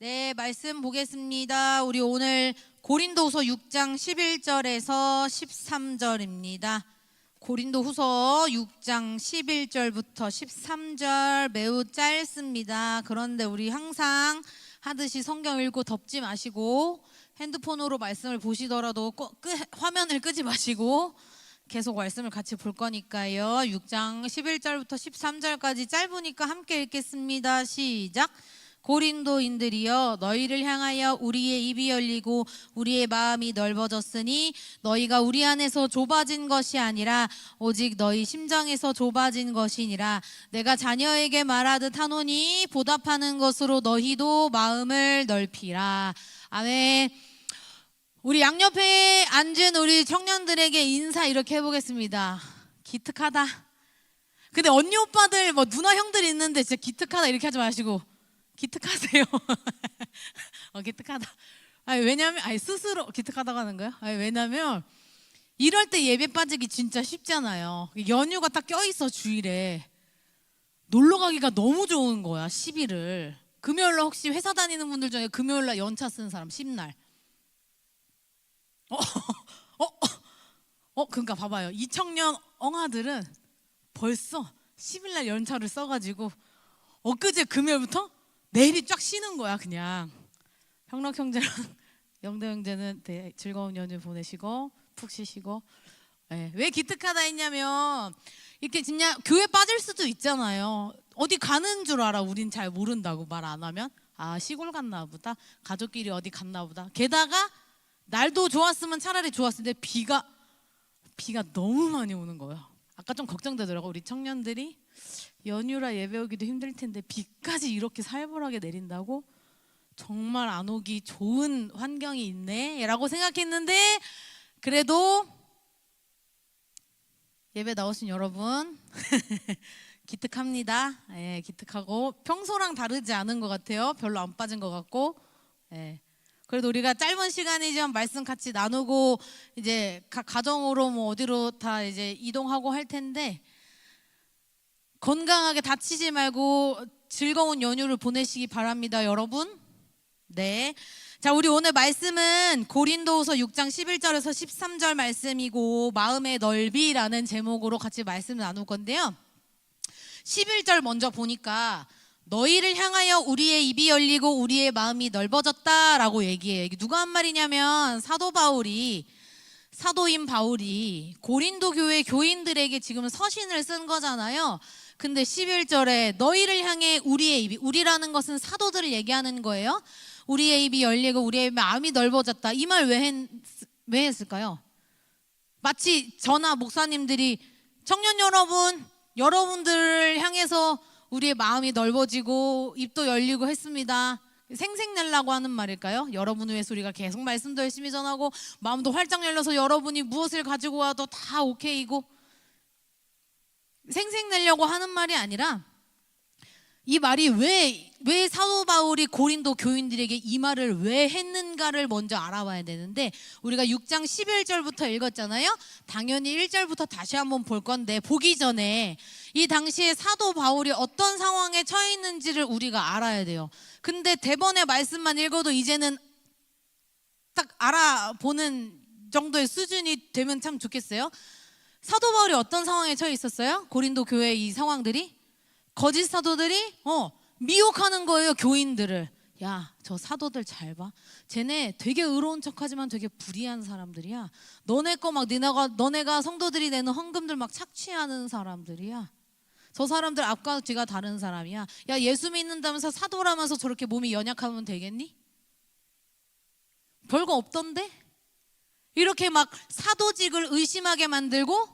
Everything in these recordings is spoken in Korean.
네, 말씀 보겠습니다. 우리 오늘 고린도후서 6장 11절에서 13절입니다. 고린도후서 6장 11절부터 13절 매우 짧습니다. 그런데 우리 항상 하듯이 성경 읽고 덮지 마시고 핸드폰으로 말씀을 보시더라도 꼭 끄- 화면을 끄지 마시고 계속 말씀을 같이 볼 거니까요. 6장 11절부터 13절까지 짧으니까 함께 읽겠습니다. 시작. 고린도인들이여 너희를 향하여 우리의 입이 열리고 우리의 마음이 넓어졌으니 너희가 우리 안에서 좁아진 것이 아니라 오직 너희 심정에서 좁아진 것이니라. 내가 자녀에게 말하듯 하노니 보답하는 것으로 너희도 마음을 넓히라. 아멘. 우리 양옆에 앉은 우리 청년들에게 인사 이렇게 해보겠습니다. 기특하다. 근데 언니 오빠들 뭐 누나 형들 있는데 진짜 기특하다 이렇게 하지 마시고 기특하세요. 어, 기특하다. 아니, 왜냐면 아니 스스로 기특하다고 하는 거예요? 아니, 왜냐면 이럴 때 예배 빠지기 진짜 쉽잖아요. 연휴가 딱 껴있어 주일에 놀러 가기가 너무 좋은 거야 10일을. 금요일날 혹시 회사 다니는 분들 중에 금요일날 연차 쓰는 사람 10날. 어, 어, 어, 어, 그러니까 봐봐요. 이 청년 엉아들은 벌써 10일날 연차를 써가지고 엊그제 금요일부터 내일이 쫙 쉬는 거야 그냥. 형락 형제랑 영대 형제는 네, 즐거운 연휴 보내시고 푹 쉬시고. 네, 왜 기특하다 했냐면 이렇게 진짜 교회 빠질 수도 있잖아요. 어디 가는 줄 알아 우린 잘 모른다고 말 안 하면? 아 시골 갔나 보다? 가족끼리 어디 갔나 보다? 게다가 날도 좋았으면 차라리 좋았을 텐데 비가 비가 너무 많이 오는 거예요 아까 좀 걱정되더라고 우리 청년들이 연휴라 예배 오기도 힘들 텐데 비까지 이렇게 살벌하게 내린다고 정말 안 오기 좋은 환경이 있네라고 생각했는데 그래도 예배 나오신 여러분 기특합니다. 예, 기특하고 평소랑 다르지 않은 것 같아요. 별로 안 빠진 것 같고. 예. 그래도 우리가 짧은 시간이지만 말씀 같이 나누고 이제 각 가정으로 뭐 어디로 다 이제 이동하고 할 텐데 건강하게 다치지 말고 즐거운 연휴를 보내시기 바랍니다, 여러분. 네. 자, 우리 오늘 말씀은 고린도후서 6장 11절에서 13절 말씀이고 마음의 넓이라는 제목으로 같이 말씀 나눌 건데요. 11절 먼저 보니까 너희를 향하여 우리의 입이 열리고 우리의 마음이 넓어졌다라고 얘기해요. 이게 누가 한 말이냐면 사도 바울이 사도인 바울이 고린도 교회 교인들에게 지금 서신을 쓴 거잖아요. 근데 11절에 너희를 향해 우리의 입이 우리라는 것은 사도들을 얘기하는 거예요. 우리의 입이 열리고 우리의 마음이 넓어졌다. 이 말 왜 했, 왜 했을까요? 마치 저나 목사님들이 청년 여러분, 여러분들을 향해서 우리의 마음이 넓어지고 입도 열리고 했습니다. 생색내려고 하는 말일까요? 여러분을 위해서 우리가 계속 말씀도 열심히 전하고 마음도 활짝 열려서 여러분이 무엇을 가지고 와도 다 오케이고 생색내려고 하는 말이 아니라 이 말이 왜, 왜 사도 바울이 고린도 교인들에게 이 말을 왜 했는가를 먼저 알아봐야 되는데 우리가 6장 11절부터 읽었잖아요. 당연히 1절부터 다시 한번 볼 건데 보기 전에 이 당시에 사도 바울이 어떤 상황에 처해 있는지를 우리가 알아야 돼요. 근데 대번의 말씀만 읽어도 이제는 딱 알아보는 정도의 수준이 되면 참 좋겠어요. 사도 바울이 어떤 상황에 처해 있었어요? 고린도 교회 이 상황들이 거짓 사도들이 어 미혹하는 거예요 교인들을. 야, 저 사도들 잘 봐. 쟤네 되게 의로운 척하지만 되게 불의한 사람들이야. 너네 거 막 너네가 너네가 성도들이 내는 헌금들 막 착취하는 사람들이야. 저 사람들 앞과 뒤가 다른 사람이야. 야, 예수 믿는다면서 사도라면서 저렇게 몸이 연약하면 되겠니? 별거 없던데? 이렇게 막 사도직을 의심하게 만들고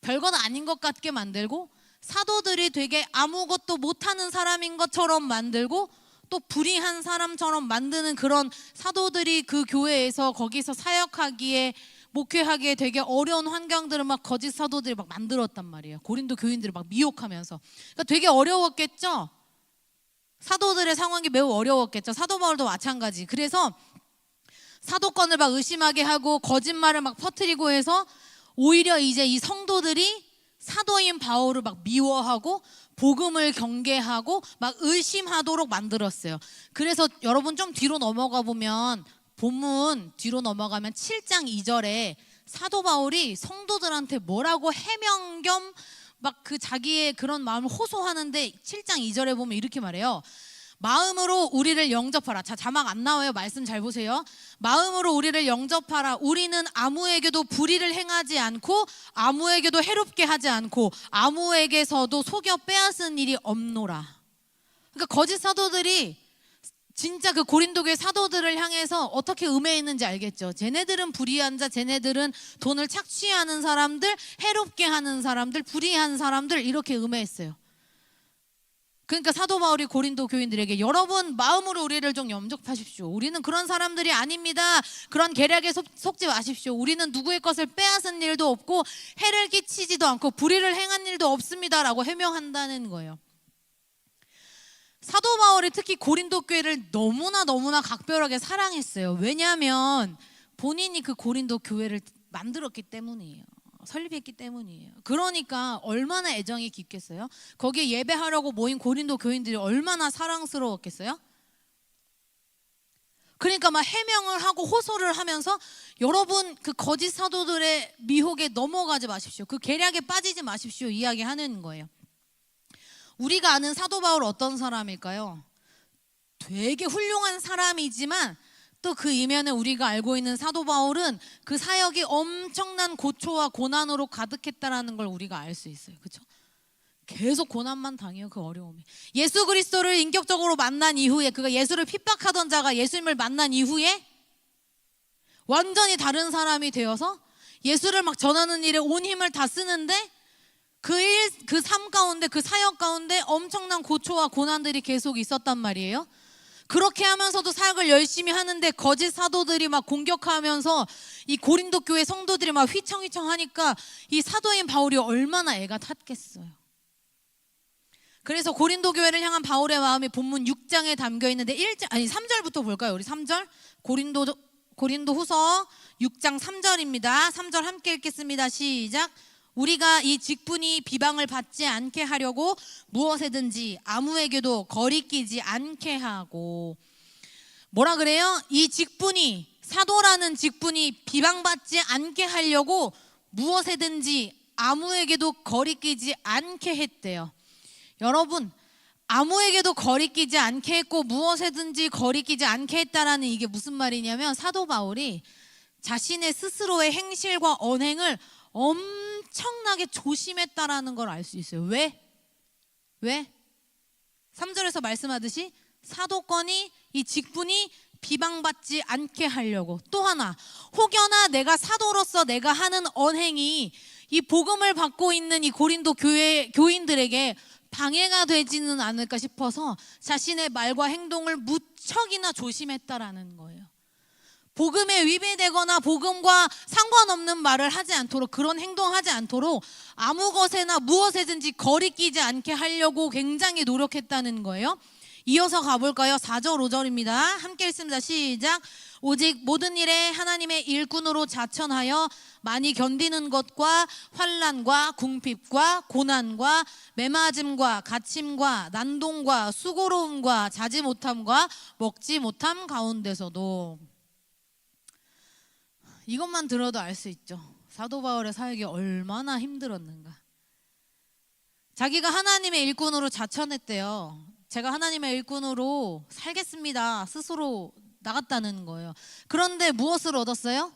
별건 아닌 것 같게 만들고 사도들이 되게 아무것도 못하는 사람인 것처럼 만들고 또 불의한 사람처럼 만드는 그런 사도들이 그 교회에서 거기서 사역하기에 목회하기에 되게 어려운 환경들을 막 거짓 사도들이 막 만들었단 말이에요. 고린도 교인들을 막 미혹하면서. 그러니까 되게 어려웠겠죠. 사도들의 상황이 매우 어려웠겠죠. 사도 바울도 마찬가지. 그래서 사도권을 막 의심하게 하고 거짓말을 막 퍼뜨리고 해서 오히려 이제 이 성도들이 사도인 바울을 막 미워하고 복음을 경계하고 막 의심하도록 만들었어요. 그래서 여러분 좀 뒤로 넘어가 보면 본문 뒤로 넘어가면 7장 2절에 사도 바울이 성도들한테 뭐라고 해명 겸 막 그 자기의 그런 마음을 호소하는데 7장 2절에 보면 이렇게 말해요. 마음으로 우리를 영접하라. 자, 자막 안 나와요. 말씀 잘 보세요. 마음으로 우리를 영접하라. 우리는 아무에게도 불의를 행하지 않고 아무에게도 해롭게 하지 않고 아무에게서도 속여 빼앗은 일이 없노라. 그러니까 거짓 사도들이 진짜 그 고린도 교회 사도들을 향해서 어떻게 음해했는지 알겠죠. 쟤네들은 불의한 자, 쟤네들은 돈을 착취하는 사람들, 해롭게 하는 사람들, 불의한 사람들 이렇게 음해했어요. 그러니까 사도 바울이 고린도 교인들에게 여러분 마음으로 우리를 좀 염접하십시오. 우리는 그런 사람들이 아닙니다. 그런 계략에 속, 속지 마십시오. 우리는 누구의 것을 빼앗은 일도 없고 해를 끼치지도 않고 불의를 행한 일도 없습니다라고 해명한다는 거예요. 사도 바울이 특히 고린도 교회를 너무나 너무나 각별하게 사랑했어요. 왜냐하면 본인이 그 고린도 교회를 만들었기 때문이에요. 설립했기 때문이에요. 그러니까 얼마나 애정이 깊겠어요? 거기에 예배하려고 모인 고린도 교인들이 얼마나 사랑스러웠겠어요? 그러니까 막 해명을 하고 호소를 하면서 여러분 그 거짓 사도들의 미혹에 넘어가지 마십시오. 그 계략에 빠지지 마십시오. 이야기하는 거예요. 우리가 아는 사도 바울 어떤 사람일까요? 되게 훌륭한 사람이지만 또 그 이면에 우리가 알고 있는 사도 바울은 그 사역이 엄청난 고초와 고난으로 가득했다라는 걸 우리가 알 수 있어요. 그렇죠? 계속 고난만 당해요. 그 어려움이. 예수 그리스도를 인격적으로 만난 이후에 그가 예수를 핍박하던 자가 예수님을 만난 이후에 완전히 다른 사람이 되어서 예수를 막 전하는 일에 온 힘을 다 쓰는데 그 일, 그 삶 가운데, 그 사역 가운데 엄청난 고초와 고난들이 계속 있었단 말이에요. 그렇게 하면서도 사역을 열심히 하는데 거짓 사도들이 막 공격하면서 이 고린도 교회 성도들이 막 휘청휘청 하니까 이 사도인 바울이 얼마나 애가 탔겠어요. 그래서 고린도 교회를 향한 바울의 마음이 본문 6장에 담겨 있는데 1장 아니 3절부터 볼까요? 우리 3절. 고린도 고린도 후서 6장 3절입니다. 3절 함께 읽겠습니다. 시작. 우리가 이 직분이 비방을 받지 않게 하려고 무엇에든지 아무에게도 거리끼지 않게 하고 뭐라 그래요? 이 직분이 사도라는 직분이 비방받지 않게 하려고 무엇에든지 아무에게도 거리끼지 않게 했대요. 여러분 아무에게도 거리끼지 않게 했고 무엇에든지 거리끼지 않게 했다라는 이게 무슨 말이냐면 사도 바울이 자신의 스스로의 행실과 언행을 엄 청나게 조심했다라는 걸 알 수 있어요. 왜? 왜? 3절에서 말씀하듯이 사도권이 이 직분이 비방받지 않게 하려고 또 하나 혹여나 내가 사도로서 내가 하는 언행이 이 복음을 받고 있는 이 고린도 교회 교인들에게 방해가 되지는 않을까 싶어서 자신의 말과 행동을 무척이나 조심했다라는 거예요. 복음에 위배되거나 복음과 상관없는 말을 하지 않도록 그런 행동하지 않도록 아무 것에나 무엇에든지 거리끼지 않게 하려고 굉장히 노력했다는 거예요. 이어서 가볼까요? 4절 5절입니다. 함께 읽습니다. 시작. 오직 모든 일에 하나님의 일꾼으로 자천하여 많이 견디는 것과 환란과 궁핍과 고난과 매맞음과 갇힘과 난동과 수고로움과 자지 못함과 먹지 못함 가운데서도 이것만 들어도 알 수 있죠. 사도 바울의 사역이 얼마나 힘들었는가. 자기가 하나님의 일꾼으로 자천했대요. 제가 하나님의 일꾼으로 살겠습니다. 스스로 나갔다는 거예요. 그런데 무엇을 얻었어요?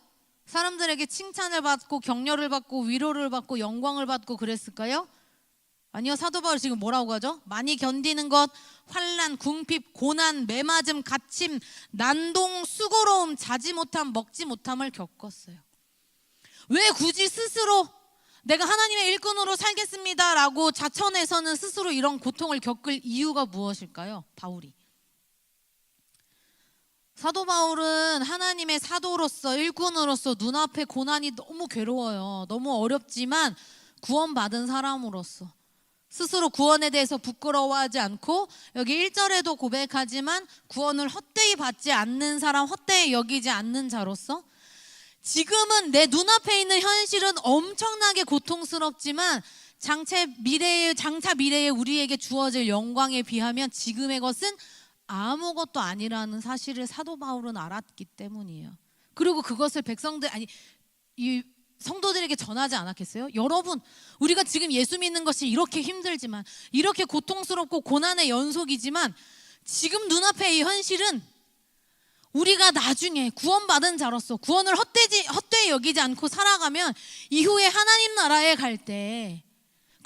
사람들에게 칭찬을 받고 격려를 받고 위로를 받고 영광을 받고 그랬을까요? 아니요. 사도 바울 지금 뭐라고 하죠? 많이 견디는 것, 환란, 궁핍, 고난, 매맞음, 갇힘, 난동, 수고로움, 자지 못함, 먹지 못함을 겪었어요. 왜 굳이 스스로 내가 하나님의 일꾼으로 살겠습니다라고 자천해서는 스스로 이런 고통을 겪을 이유가 무엇일까요? 바울이. 사도 바울은 하나님의 사도로서 일꾼으로서 눈앞에 고난이 너무 괴로워요. 너무 어렵지만 구원받은 사람으로서 스스로 구원에 대해서 부끄러워하지 않고 여기 1절에도 고백하지만 구원을 헛되이 받지 않는 사람, 헛되이 여기지 않는 자로서 지금은 내 눈앞에 있는 현실은 엄청나게 고통스럽지만 장차 미래의 장차 미래에 우리에게 주어질 영광에 비하면 지금의 것은 아무것도 아니라는 사실을 사도 바울은 알았기 때문이에요. 그리고 그것을 백성들 아니 이 성도들에게 전하지 않았겠어요? 여러분, 우리가 지금 예수 믿는 것이 이렇게 힘들지만 이렇게 고통스럽고 고난의 연속이지만 지금 눈앞의 이 현실은 우리가 나중에 구원받은 자로서 구원을 헛되지 헛되이 여기지 않고 살아가면 이후에 하나님 나라에 갈 때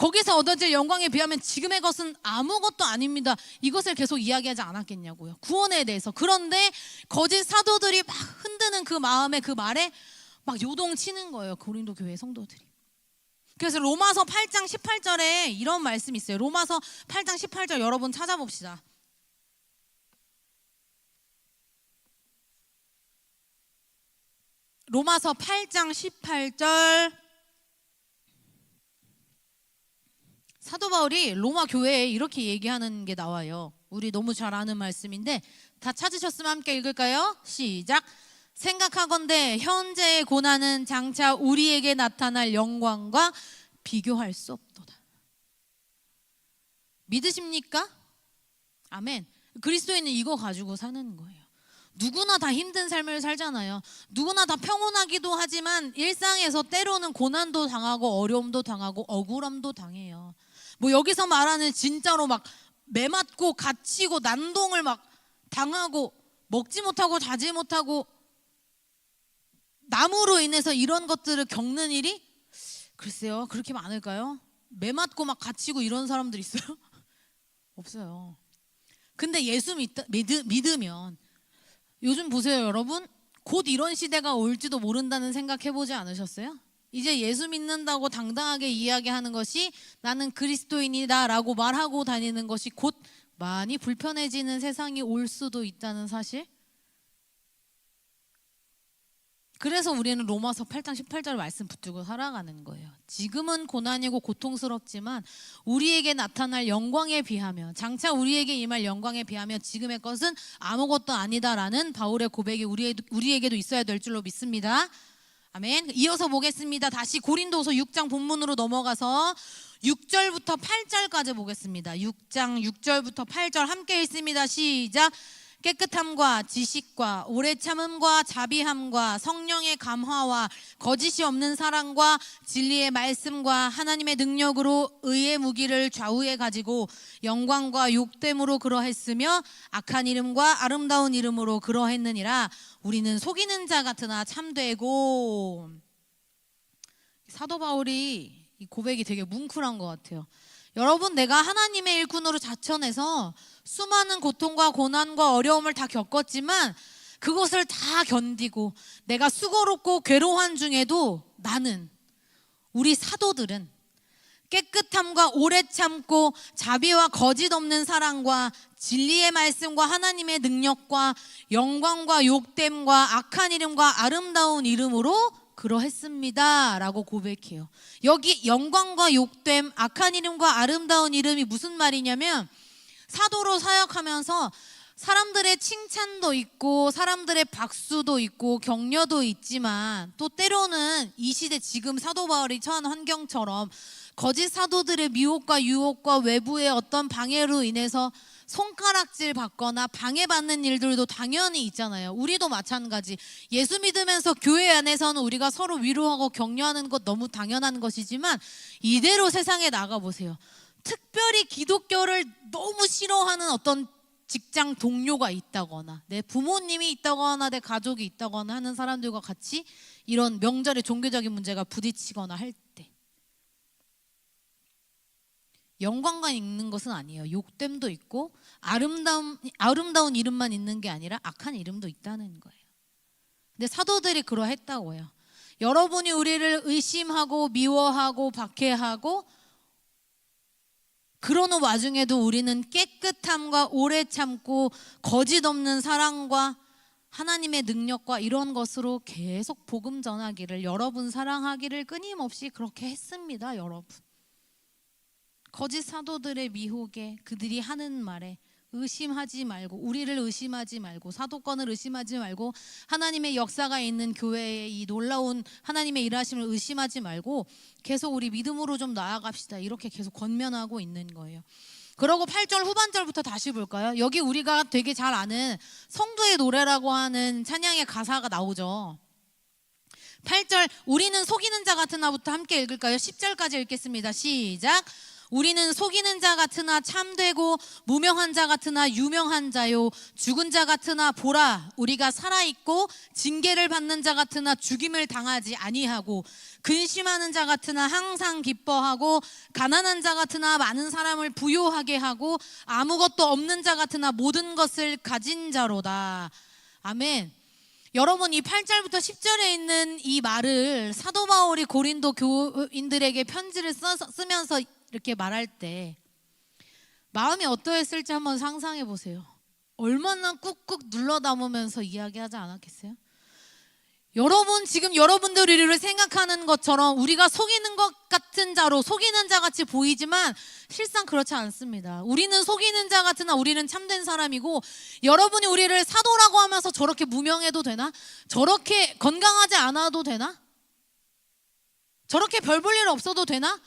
거기서 얻어질 영광에 비하면 지금의 것은 아무것도 아닙니다. 이것을 계속 이야기하지 않았겠냐고요. 구원에 대해서. 그런데 거짓 사도들이 막 흔드는 그 마음에 그 말에 막 요동치는 거예요. 고린도 교회 성도들이. 그래서 로마서 8장 18절에 이런 말씀이 있어요. 로마서 8장 18절 여러분 찾아봅시다. 로마서 8장 18절 사도 바울이 로마 교회에 이렇게 얘기하는 게 나와요. 우리 너무 잘 아는 말씀인데 다 찾으셨으면 함께 읽을까요? 시작. 생각하건대 현재의 고난은 장차 우리에게 나타날 영광과 비교할 수 없도다. 믿으십니까? 아멘. 그리스도인은 이거 가지고 사는 거예요. 누구나 다 힘든 삶을 살잖아요. 누구나 다 평온하기도 하지만 일상에서 때로는 고난도 당하고 어려움도 당하고 억울함도 당해요. 뭐 여기서 말하는 진짜로 막 매맞고 갇히고 난동을 막 당하고 먹지 못하고 자지 못하고 나무로 인해서 이런 것들을 겪는 일이 글쎄요 그렇게 많을까요? 매 맞고 막 갇히고 이런 사람들 있어요? 없어요. 근데 예수 믿, 믿, 믿으면 요즘 보세요 여러분 곧 이런 시대가 올지도 모른다는 생각 해보지 않으셨어요? 이제 예수 믿는다고 당당하게 이야기하는 것이 나는 그리스도인이다라고 말하고 다니는 것이 곧 많이 불편해지는 세상이 올 수도 있다는 사실. 그래서 우리는 로마서 8장 18절 말씀 붙들고 살아가는 거예요. 지금은 고난이고 고통스럽지만 우리에게 나타날 영광에 비하면 장차 우리에게 임할 영광에 비하면 지금의 것은 아무것도 아니다라는 바울의 고백이 우리에도, 우리에게도 있어야 될 줄로 믿습니다. 아멘. 이어서 보겠습니다. 다시 고린도서 6장 본문으로 넘어가서 6절부터 8절까지 보겠습니다. 6장 6절부터 8절 함께 읽습니다. 시작. 깨끗함과 지식과 오래 참음과 자비함과 성령의 감화와 거짓이 없는 사랑과 진리의 말씀과 하나님의 능력으로 의의 무기를 좌우에 가지고 영광과 욕됨으로 그러했으며 악한 이름과 아름다운 이름으로 그러했느니라 우리는 속이는 자 같으나 참되고 사도 바울이 이 고백이 되게 뭉클한 것 같아요. 여러분 내가 하나님의 일꾼으로 자천해서 수많은 고통과 고난과 어려움을 다 겪었지만 그것을 다 견디고 내가 수고롭고 괴로운 중에도 나는 우리 사도들은 깨끗함과 오래 참고 자비와 거짓 없는 사랑과 진리의 말씀과 하나님의 능력과 영광과 욕됨과 악한 이름과 아름다운 이름으로 그러했습니다. 라고 고백해요. 여기 영광과 욕됨, 악한 이름과 아름다운 이름이 무슨 말이냐면 사도로 사역하면서 사람들의 칭찬도 있고 사람들의 박수도 있고 격려도 있지만 또 때로는 이 시대 지금 사도 바울이 처한 환경처럼 거짓 사도들의 미혹과 유혹과 외부의 어떤 방해로 인해서 손가락질 받거나 방해받는 일들도 당연히 있잖아요. 우리도 마찬가지. 예수 믿으면서 교회 안에서는 우리가 서로 위로하고 격려하는 것 너무 당연한 것이지만 이대로 세상에 나가 보세요. 특별히 기독교를 너무 싫어하는 어떤 직장 동료가 있다거나 내 부모님이 있다거나 내 가족이 있다거나 하는 사람들과 같이 이런 명절의 종교적인 문제가 부딪히거나 할 때 영광만 있는 것은 아니에요. 욕됨도 있고 아름다운 아름다운 이름만 있는 게 아니라 악한 이름도 있다는 거예요. 근데 사도들이 그러했다고요. 여러분이 우리를 의심하고 미워하고 박해하고 그러는 와중에도 우리는 깨끗함과 오래 참고 거짓 없는 사랑과 하나님의 능력과 이런 것으로 계속 복음 전하기를 여러분 사랑하기를 끊임없이 그렇게 했습니다, 여러분. 거짓 사도들의 미혹에 그들이 하는 말에 의심하지 말고 우리를 의심하지 말고 사도권을 의심하지 말고 하나님의 역사가 있는 교회의 이 놀라운 하나님의 일하심을 의심하지 말고 계속 우리 믿음으로 좀 나아갑시다. 이렇게 계속 권면하고 있는 거예요. 그러고 8절 후반절부터 다시 볼까요? 여기 우리가 되게 잘 아는 성도의 노래라고 하는 찬양의 가사가 나오죠. 8절 우리는 속이는 자 같으나부터 함께 읽을까요? 10절까지 읽겠습니다. 시작. 우리는 속이는 자 같으나 참되고 무명한 자 같으나 유명한 자요 죽은 자 같으나 보라 우리가 살아 있고 징계를 받는 자 같으나 죽임을 당하지 아니하고 근심하는 자 같으나 항상 기뻐하고 가난한 자 같으나 많은 사람을 부요하게 하고 아무것도 없는 자 같으나 모든 것을 가진 자로다. 아멘. 여러분 이 8절부터 10절에 있는 이 말을 사도 바울이 고린도 교인들에게 편지를 써서, 쓰면서 이렇게 말할 때 마음이 어떠했을지 한번 상상해 보세요. 얼마나 꾹꾹 눌러 담으면서 이야기하지 않았겠어요? 여러분 지금 여러분들이 우리를 생각하는 것처럼 우리가 속이는 것 같은 자로 속이는 자 같이 보이지만 실상 그렇지 않습니다. 우리는 속이는 자 같으나 우리는 참된 사람이고 여러분이 우리를 사도라고 하면서 저렇게 무명해도 되나? 저렇게 건강하지 않아도 되나? 저렇게 별 볼 일 없어도 되나?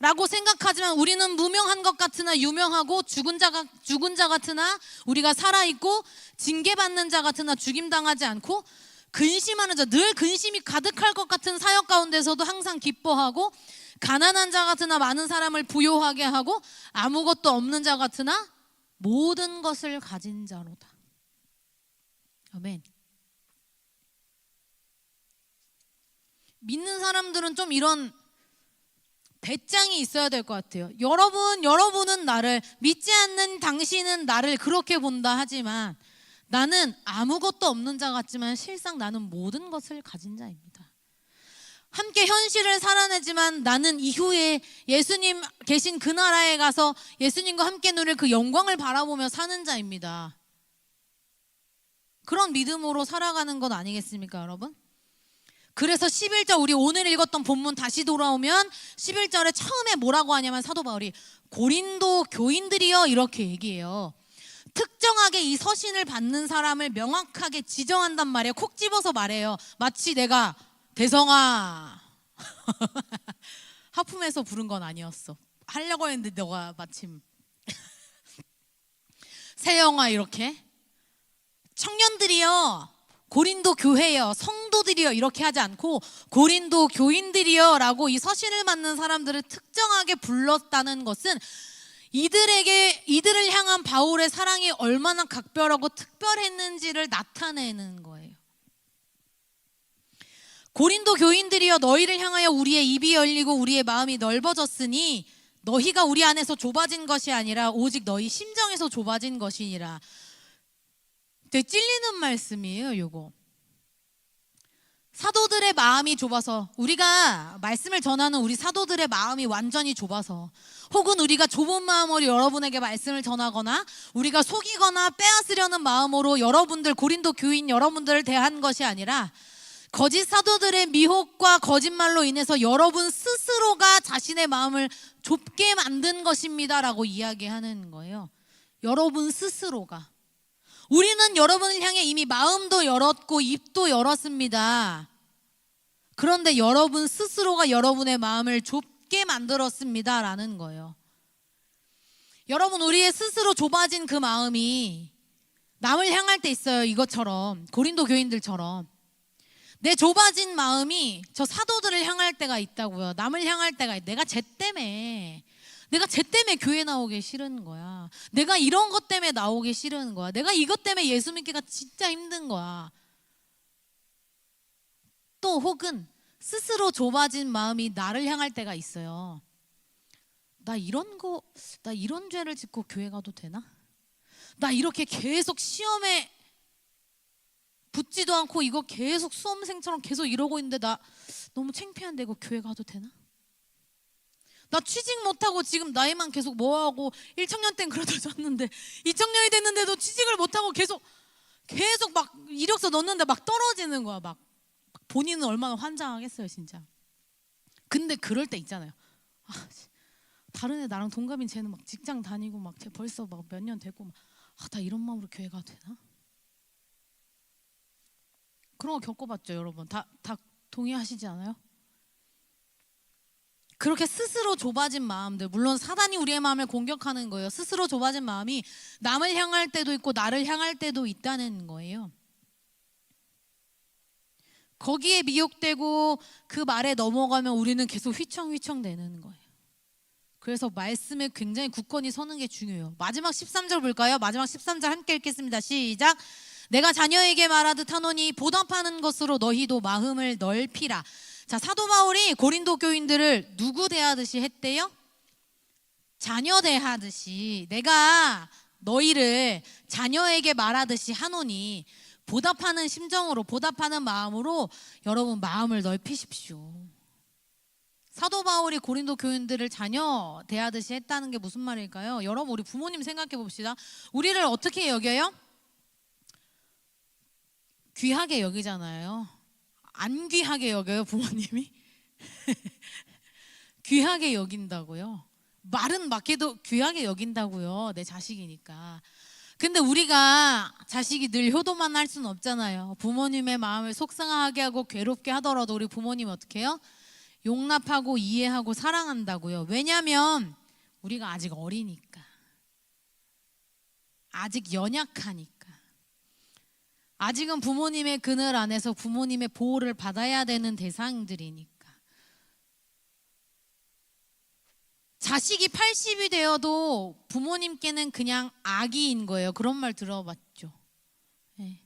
라고 생각하지만 우리는 무명한 것 같으나 유명하고 죽은 자가 죽은 자 같으나 우리가 살아 있고 징계받는 자 같으나 죽임 당하지 않고 근심하는 자, 늘 근심이 가득할 것 같은 사역 가운데서도 항상 기뻐하고 가난한 자 같으나 많은 사람을 부요하게 하고 아무것도 없는 자 같으나 모든 것을 가진 자로다. 아멘. 믿는 사람들은 좀 이런 배짱이 있어야 될 것 같아요. 여러분, 여러분은 나를 믿지 않는 당신은 나를 그렇게 본다 하지만 나는 아무것도 없는 자 같지만 실상 나는 모든 것을 가진 자입니다. 함께 현실을 살아내지만 나는 이후에 예수님 계신 그 나라에 가서 예수님과 함께 누릴 그 영광을 바라보며 사는 자입니다. 그런 믿음으로 살아가는 것 아니겠습니까, 여러분? 그래서 11절 우리 오늘 읽었던 본문 다시 돌아오면 11절에 처음에 뭐라고 하냐면 사도 바울이 고린도 교인들이여 이렇게 얘기해요. 특정하게 이 서신을 받는 사람을 명확하게 지정한단 말이에요. 콕 집어서 말해요. 마치 내가 대성아 하품해서 부른 건 아니었어. 하려고 했는데 너가 마침 세영아 이렇게 청년들이여 고린도 교회여 성도들이여 이렇게 하지 않고 고린도 교인들이여라고 이 서신을 받는 사람들을 특정하게 불렀다는 것은 이들에게 이들을 향한 바울의 사랑이 얼마나 각별하고 특별했는지를 나타내는 거예요. 고린도 교인들이여 너희를 향하여 우리의 입이 열리고 우리의 마음이 넓어졌으니 너희가 우리 안에서 좁아진 것이 아니라 오직 너희 심정에서 좁아진 것이니라. 되게 찔리는 말씀이에요, 요거. 사도들의 마음이 좁아서 우리가 말씀을 전하는 우리 사도들의 마음이 완전히 좁아서 혹은 우리가 좁은 마음으로 여러분에게 말씀을 전하거나 우리가 속이거나 빼앗으려는 마음으로 여러분들 고린도 교인 여러분들을 대한 것이 아니라 거짓 사도들의 미혹과 거짓말로 인해서 여러분 스스로가 자신의 마음을 좁게 만든 것입니다라고 이야기하는 거예요. 여러분 스스로가 우리는 여러분을 향해 이미 마음도 열었고 입도 열었습니다. 그런데 여러분 스스로가 여러분의 마음을 좁게 만들었습니다 라는 거예요. 여러분 우리의 스스로 좁아진 그 마음이 남을 향할 때 있어요. 이것처럼 고린도 교인들처럼 내 좁아진 마음이 저 사도들을 향할 때가 있다고요. 남을 향할 때가 있. 내가 쟤 때문에 내가 쟤 때문에 교회 나오기 싫은 거야. 내가 이런 것 때문에 나오기 싫은 거야. 내가 이것 때문에 예수 믿기가 진짜 힘든 거야. 또 혹은 스스로 좁아진 마음이 나를 향할 때가 있어요. 나 이런 거, 나 이런 죄를 짓고 교회 가도 되나? 나 이렇게 계속 시험에 붙지도 않고 이거 계속 수험생처럼 계속 이러고 있는데 나 너무 창피한데 이거 교회 가도 되나? 나 취직 못하고 지금 나이만 계속 뭐하고 1청년 땐 그러다 졌는데 2청년이 됐는데도 취직을 못하고 계속 계속 막 이력서 넣는데 막 떨어지는 거야 막 본인은 얼마나 환장하겠어요 진짜 근데 그럴 때 있잖아요 아, 다른 애 나랑 동갑인 쟤는 막 직장 다니고 막 쟤 벌써 막 몇 년 됐고 막, 아, 나 이런 마음으로 교회 가도 되나? 그런 거 겪어봤죠, 여러분. 다, 다 동의하시지 않아요? 그렇게 스스로 좁아진 마음들, 물론 사단이 우리의 마음을 공격하는 거예요. 스스로 좁아진 마음이 남을 향할 때도 있고 나를 향할 때도 있다는 거예요. 거기에 미혹되고 그 말에 넘어가면 우리는 계속 휘청휘청 되는 거예요. 그래서 말씀에 굉장히 굳건히 서는 게 중요해요. 마지막 13절 볼까요? 마지막 13절 함께 읽겠습니다. 시작. 내가 자녀에게 말하듯 하노니 보답하는 것으로 너희도 마음을 넓히라. 자, 사도 바울이 고린도 교인들을 누구 대하듯이 했대요? 자녀 대하듯이 내가 너희를 자녀에게 말하듯이 하노니 보답하는 심정으로 보답하는 마음으로 여러분 마음을 넓히십시오. 사도 바울이 고린도 교인들을 자녀 대하듯이 했다는 게 무슨 말일까요? 여러분 우리 부모님 생각해 봅시다. 우리를 어떻게 여겨요? 귀하게 여기잖아요. 안 귀하게 여겨요, 부모님이? 귀하게 여긴다고요. 말은 맞게도 귀하게 여긴다고요. 내 자식이니까. 근데 우리가 자식이 늘 효도만 할 수는 없잖아요. 부모님의 마음을 속상하게 하고 괴롭게 하더라도 우리 부모님 어떻게 해요? 용납하고 이해하고 사랑한다고요. 왜냐하면 우리가 아직 어리니까. 아직 연약하니까. 아직은 부모님의 그늘 안에서 부모님의 보호를 받아야 되는 대상들이니까. 자식이 80이 되어도 부모님께는 그냥 아기인 거예요. 그런 말 들어봤죠. 예.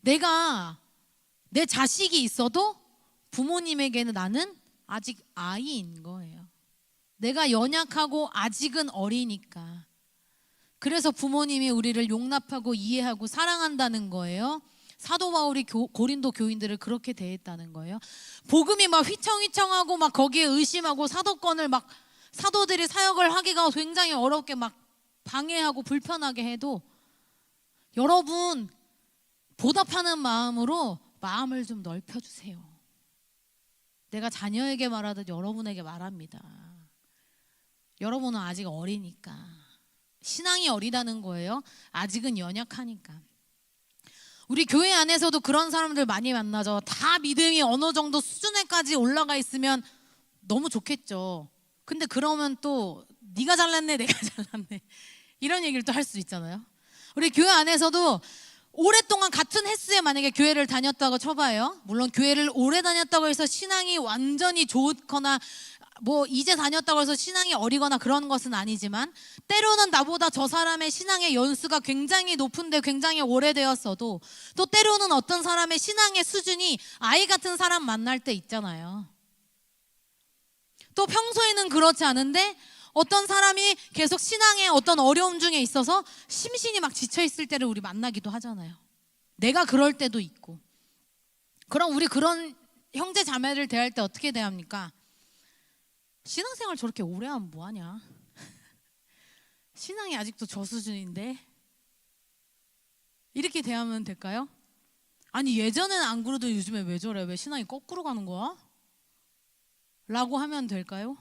내가 내 자식이 있어도 부모님에게는 나는 아직 아이인 거예요. 내가 연약하고 아직은 어리니까. 그래서 부모님이 우리를 용납하고 이해하고 사랑한다는 거예요. 사도 바울이 교- 고린도 교인들을 그렇게 대했다는 거예요. 복음이 막 휘청휘청하고 막 거기에 의심하고 사도권을 막 사도들이 사역을 하기가 굉장히 어렵게 막 방해하고 불편하게 해도 여러분 보답하는 마음으로 마음을 좀 넓혀 주세요. 내가 자녀에게 말하듯 여러분에게 말합니다. 여러분은 아직 어리니까. 신앙이 어리다는 거예요. 아직은 연약하니까. 우리 교회 안에서도 그런 사람들 많이 만나죠. 다 믿음이 어느 정도 수준에까지 올라가 있으면 너무 좋겠죠. 근데 그러면 또 네가 잘났네, 내가 잘났네. 이런 얘기를 또 할 수 있잖아요. 우리 교회 안에서도 오랫동안 같은 횟수에 만약에 교회를 다녔다고 쳐봐요. 물론 교회를 오래 다녔다고 해서 신앙이 완전히 좋거나 뭐 이제 다녔다고 해서 신앙이 어리거나 그런 것은 아니지만 때로는 나보다 저 사람의 신앙의 연수가 굉장히 높은데 굉장히 오래되었어도 또 때로는 어떤 사람의 신앙의 수준이 아이 같은 사람 만날 때 있잖아요. 또 평소에는 그렇지 않은데 어떤 사람이 계속 신앙의 어떤 어려움 중에 있어서 심신이 막 지쳐 있을 때를 우리 만나기도 하잖아요. 내가 그럴 때도 있고. 그럼 우리 그런 형제 자매를 대할 때 어떻게 대합니까? 신앙생활 저렇게 오래 하면 뭐 하냐? 신앙이 아직도 저 수준인데. 이렇게 대하면 될까요? 아니 예전에는 안 그래도 요즘에 왜 저래? 왜 신앙이 거꾸로 가는 거야? 라고 하면 될까요?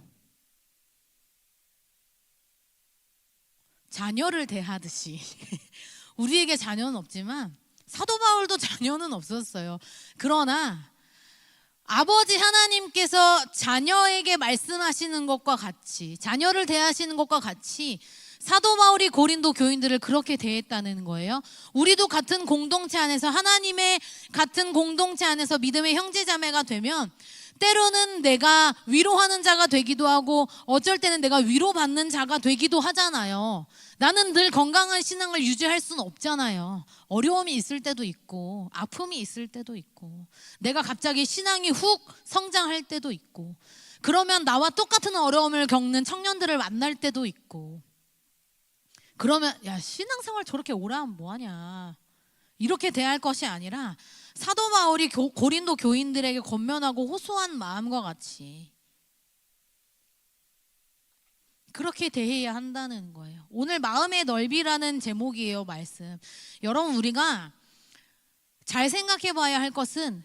자녀를 대하듯이 우리에게 자녀는 없지만 사도 바울도 자녀는 없었어요. 그러나 아버지 하나님께서 자녀에게 말씀하시는 것과 같이 자녀를 대하시는 것과 같이 사도 바울이 고린도 교인들을 그렇게 대했다는 거예요. 우리도 같은 공동체 안에서 하나님의 같은 공동체 안에서 믿음의 형제자매가 되면 때로는 내가 위로하는 자가 되기도 하고 어쩔 때는 내가 위로받는 자가 되기도 하잖아요. 나는 늘 건강한 신앙을 유지할 수는 없잖아요. 어려움이 있을 때도 있고 아픔이 있을 때도 있고 내가 갑자기 신앙이 훅 성장할 때도 있고 그러면 나와 똑같은 어려움을 겪는 청년들을 만날 때도 있고 그러면 야 신앙생활 저렇게 오래 하면 뭐하냐 이렇게 대할 것이 아니라 사도 바울이 교- 고린도 교인들에게 권면하고 호소한 마음과 같이 그렇게 대해야 한다는 거예요. 오늘 마음의 넓이라는 제목이에요, 말씀. 여러분 우리가 잘 생각해 봐야 할 것은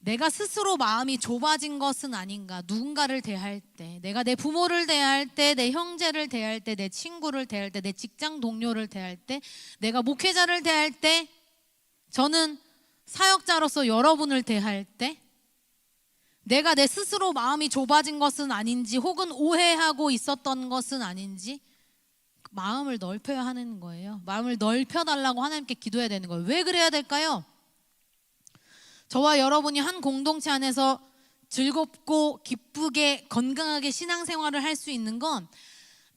내가 스스로 마음이 좁아진 것은 아닌가. 누군가를 대할 때, 내가 내 부모를 대할 때, 내 형제를 대할 때, 내 친구를 대할 때, 내 직장 동료를 대할 때, 내가 목회자를 대할 때, 저는 사역자로서 여러분을 대할 때, 내가 내 스스로 마음이 좁아진 것은 아닌지, 혹은 오해하고 있었던 것은 아닌지, 마음을 넓혀야 하는 거예요. 마음을 넓혀달라고 하나님께 기도해야 되는 거예요. 왜 그래야 될까요? 저와 여러분이 한 공동체 안에서 즐겁고 기쁘게 건강하게 신앙생활을 할 수 있는 건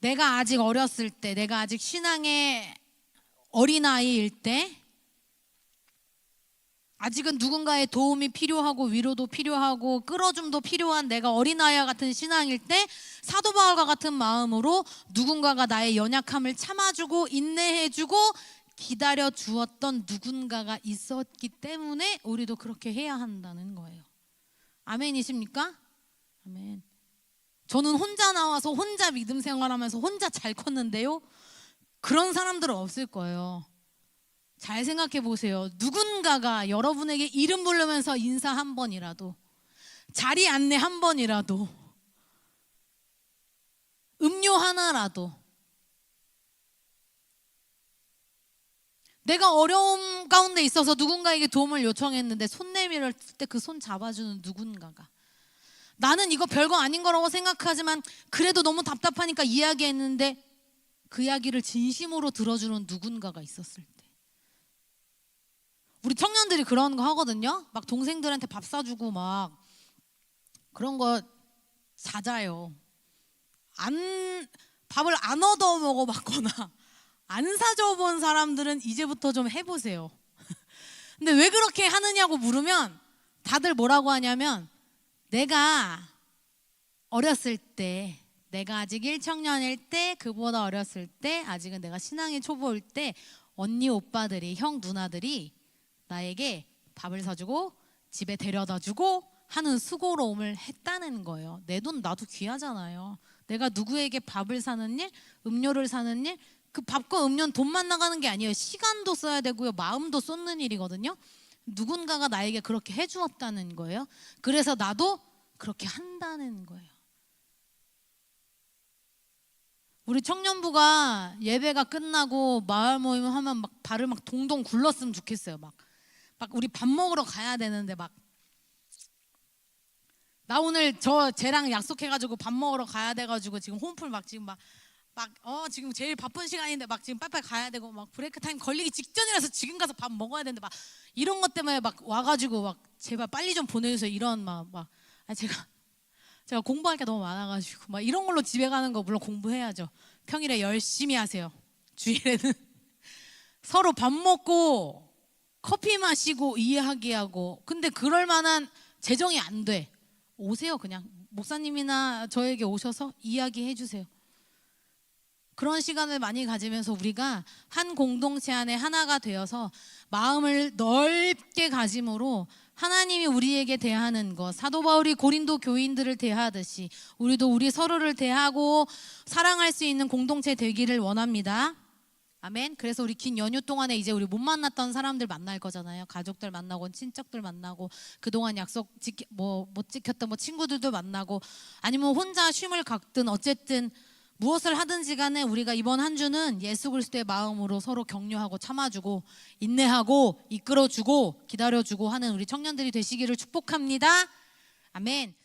내가 아직 어렸을 때, 내가 아직 신앙의 어린아이일 때, 아직은 누군가의 도움이 필요하고 위로도 필요하고 끌어줌도 필요한 내가 어린아이와 같은 신앙일 때 사도 바울과 같은 마음으로 누군가가 나의 연약함을 참아주고 인내해주고 기다려 주었던 누군가가 있었기 때문에 우리도 그렇게 해야 한다는 거예요. 아멘이십니까? 아멘. 저는 혼자 나와서 혼자 믿음 생활하면서 혼자 잘 컸는데요. 그런 사람들은 없을 거예요. 잘 생각해 보세요. 누군가가 여러분에게 이름 부르면서 인사 한 번이라도, 자리 안내 한 번이라도, 음료 하나라도, 내가 어려움 가운데 있어서 누군가에게 도움을 요청했는데 손 내밀을 때 그 손 잡아주는 누군가가 나는 이거 별거 아닌 거라고 생각하지만 그래도 너무 답답하니까 이야기했는데 그 이야기를 진심으로 들어주는 누군가가 있었을 때 우리 청년들이 그런 거 하거든요 막 동생들한테 밥 사주고 막 그런 거 잦아요 안 밥을 안 얻어 먹어 봤거나 안 사줘 본 사람들은 이제부터 좀 해보세요. 근데 왜 그렇게 하느냐고 물으면 다들 뭐라고 하냐면 내가 어렸을 때 내가 아직 1청년일 때 그보다 어렸을 때 아직은 내가 신앙의 초보일 때 언니 오빠들이 형 누나들이 나에게 밥을 사주고 집에 데려다 주고 하는 수고로움을 했다는 거예요. 내 돈 나도 귀하잖아요. 내가 누구에게 밥을 사는 일, 음료를 사는 일, 그 밥과 음료는 돈만 나가는 게 아니에요. 시간도 써야 되고요. 마음도 쏟는 일이거든요. 누군가가 나에게 그렇게 해주었다는 거예요. 그래서 나도 그렇게 한다는 거예요. 우리 청년부가 예배가 끝나고 마을 모임 하면 막 발을 막 동동 굴렀으면 좋겠어요. 막, 막 우리 밥 먹으러 가야 되는데 막. 나 오늘 저 쟤랑 약속해가지고 밥 먹으러 가야 돼가지고 지금 홈플 막 지금 막 막 어 지금 제일 바쁜 시간인데 막 지금 빨리빨리 가야 되고 막 브레이크 타임 걸리기 직전이라서 지금 가서 밥 먹어야 되는데 막 이런 것 때문에 막 와가지고 막 제발 빨리 좀 보내주세요. 이런 막막. 아 제가 제가 공부할 게 너무 많아가지고 막 이런 걸로 집에 가는 거 물론 공부해야죠. 평일에 열심히 하세요. 주일에는. 서로 밥 먹고 커피 마시고 이해하게 하고 근데 그럴 만한 재정이 안 돼 오세요 그냥 목사님이나 저에게 오셔서 이야기해 주세요. 그런 시간을 많이 가지면서 우리가 한 공동체 안에 하나가 되어서 마음을 넓게 가짐으로 하나님이 우리에게 대하는 것, 사도 바울이 고린도 교인들을 대하듯이 우리도 우리 서로를 대하고 사랑할 수 있는 공동체 되기를 원합니다. 아멘. 그래서 우리 긴 연휴 동안에 이제 우리 못 만났던 사람들 만날 거잖아요. 가족들 만나고 친척들 만나고 그동안 약속 지키, 뭐 못 지켰던 뭐 친구들도 만나고 아니면 혼자 쉼을 갖든 어쨌든 무엇을 하든지 간에 우리가 이번 한 주는 예수 그리스도의 마음으로 서로 격려하고 참아주고 인내하고 이끌어주고 기다려주고 하는 우리 청년들이 되시기를 축복합니다. 아멘.